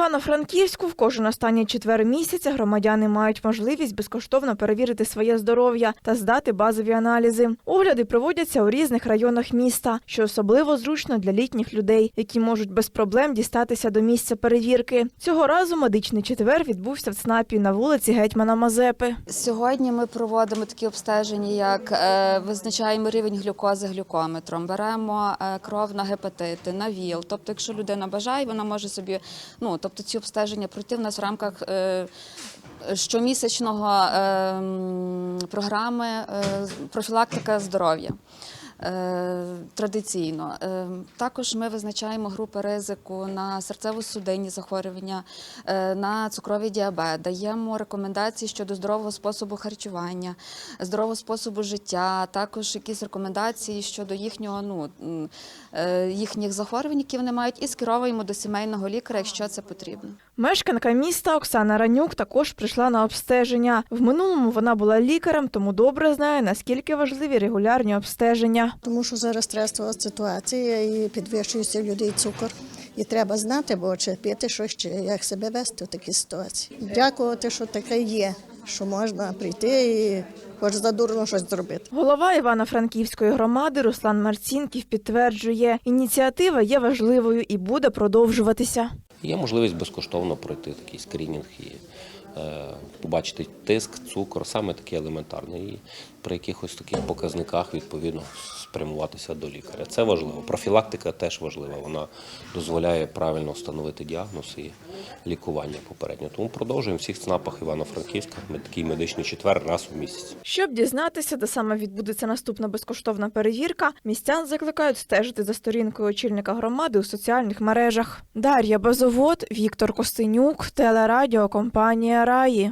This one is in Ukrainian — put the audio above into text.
Івано-Франківську в кожен останній четвер місяця громадяни мають можливість безкоштовно перевірити своє здоров'я та здати базові аналізи. Огляди проводяться у різних районах міста, що особливо зручно для літніх людей, які можуть без проблем дістатися до місця перевірки. Цього разу медичний четвер відбувся в ЦНАПі на вулиці Гетьмана Мазепи. Сьогодні ми проводимо такі обстеження, як е, визначаємо рівень глюкози глюкометром, беремо е, кров на гепатити, на ВІЛ. Тобто, якщо людина бажає, вона може собі, ну тобто ці обстеження пройти в нас в рамках. е, Щомісячного е, програми е, профілактика здоров'я. Е, Традиційно Е, також ми визначаємо групи ризику на серцево-судинні захворювання, е, на цукровий діабет, даємо рекомендації щодо здорового способу харчування, здорового способу життя, також якісь рекомендації щодо їхнього ну їхніх захворювань, які вони мають, і скеровуємо до сімейного лікаря, якщо це потрібно. Мешканка міста Оксана Ранюк також прийшла на обстеження. В минулому вона була лікарем, тому добре знає, наскільки важливі регулярні обстеження. Тому що зараз стресова ситуація і підвищується в людей цукор. І треба знати, бо чи пити щось, чи як себе вести в такій ситуації. Дякувати, що таке є, що можна прийти і хоч задурно щось зробити. Голова Івано-Франківської громади Руслан Марцінків підтверджує, ініціатива є важливою і буде продовжуватися. Є можливість безкоштовно пройти такий скринінг і побачити тиск, цукор, саме такий елементарний. І при якихось таких показниках відповідно спрямуватися до лікаря. Це важливо. Профілактика теж важлива. Вона дозволяє правильно встановити діагноз і лікування попередньо. Тому продовжуємо всіх ЦНАПах Івано-Франківська. Ми такий медичний четвер раз у місяць. Щоб дізнатися, де саме відбудеться наступна безкоштовна перевірка, містян закликають стежити за сторінкою очільника громади у соціальних мережах. Дар'я Безовод, Віктор Костенюк, телерадіокомпанія Раї.